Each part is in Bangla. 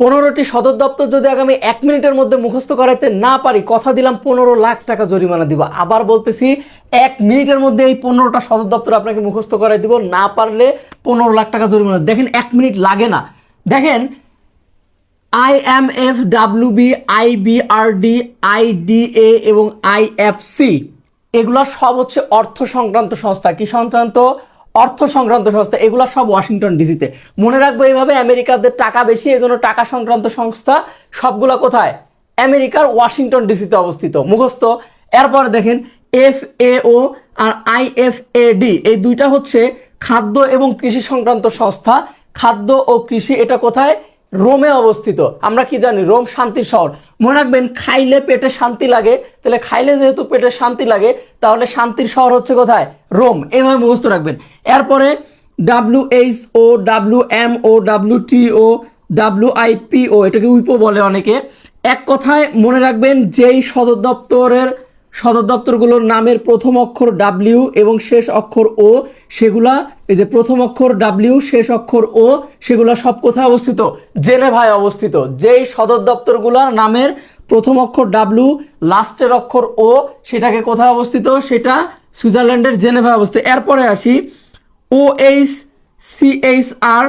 পনেরোটি সদর দপ্তর যদি আগামী এক মিনিটের মধ্যে মুখস্থ করাইতে না পারি, কথা দিলাম পনেরো লাখ টাকা জরিমানা দিব। আবার বলতেছি, এক মিনিটের মধ্যে এই পনেরোটা সদর দপ্তর আপনাকে মুখস্থ করাই দিব, না পারলে পনেরো লাখ টাকা জরিমানা। দেখেন, এক মিনিট লাগে না। দেখেন, I M F W B, I B R D, I D A এবং আই এফ সি, এগুলা সব হচ্ছে অর্থ সংক্রান্ত সংস্থা। কি সংক্রান্ত? অর্থ সংক্রান্ত সংস্থা, এগুলো সব ওয়াশিংটন ডিসিতে। মনে রাখব এইভাবে আমেরিকাদের টাকা বেশি এই জন্য টাকা সংক্রান্ত সংস্থা সবগুলা কোথায়? আমেরিকার ওয়াশিংটন ডিসিতে অবস্থিত। মুখস্থ, এরপর দেখেন F A O R I F A D এই দুইটা হচ্ছে খাদ্য এবং কৃষি সংক্রান্ত সংস্থা। খাদ্য ও কৃষি, এটা কোথায়? রোমে অবস্থিত। আমরা কি জানি, রোম শান্তির শহর। মনে রাখবেন, খাইলে পেটে শান্তি লাগে। তাহলে খাইলে যেহেতু পেটে শান্তি লাগে, তাহলে শান্তির শহর হচ্ছে কোথায়? রোম। এভাবে মুখস্থ রাখবেন। এরপরে W H O W M O W T O W I P O এটাকে উইপো বলে অনেকে। এক কথায় মনে রাখবেন, যেই সদর দপ্তরের সদর দপ্তরগুলোর নামের প্রথম অক্ষর ডাব্লিউ এবং শেষ অক্ষর ও সেগুলা, এই যে প্রথম অক্ষর ডাব্লিউ শেষ অক্ষর ও সেগুলা সব কোথায় অবস্থিত? জেনেভায় অবস্থিত। যেই সদর দপ্তরগুলোর নামের প্রথম অক্ষর ডাব্লিউ লাস্টের অক্ষর ও সেটাকে কোথায় অবস্থিত? সেটা সুইজারল্যান্ডের জেনেভায় অবস্থিত। এরপরে আসি O H C H R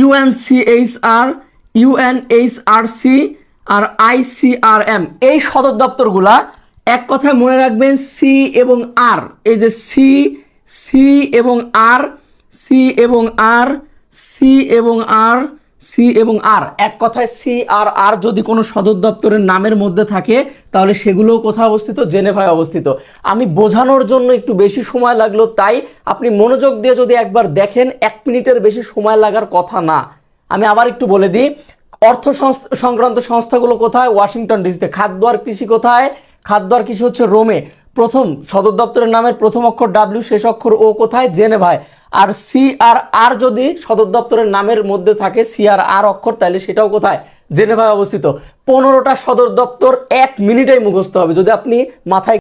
UNCHR UNHRC আর আইসিআরএম এই সদর দপ্তরগুলা এক কথায় মনে রাখবেন সি এবং আর এই যে সি সি এবং আর সি এবং আর সি এবং আর সি এবং আর এক কথায় সি আর আর যদি কোনো সদর দপ্তরের নামের মধ্যে থাকে, তাহলে সেগুলোও কোথায় অবস্থিত? জেনেভায় অবস্থিত। আমি বোঝানোর জন্য একটু বেশি সময় লাগল, তাই আপনি মনোযোগ দিয়ে যদি একবার দেখেন, এক মিনিটের বেশি সময় লাগার কথা না। আমি আবার একটু বলে দিই অর্থ সংক্রান্ত সংস্থাগুলো কোথায়? ওয়াশিংটন ডিসিতে। খাদ্য আর কৃষি কোথায়? খাদ্য আর কৃষি হচ্ছে রোমে। প্রথম সদর দপ্তরের নামের প্রথম অক্ষর ডাব্লিউ শেষ অক্ষর ও কোথায়? জেনেভায়। আর সি আর আর যদি সদর দপ্তরের নামের মধ্যে থাকে সি আর আর অক্ষর, তাহলে সেটাও কোথায়? জেনেভায় অবস্থিত। পনেরোটা সদর দপ্তর এক মিনিটেই মুখস্থ হবে। যদি আপনি মাথায়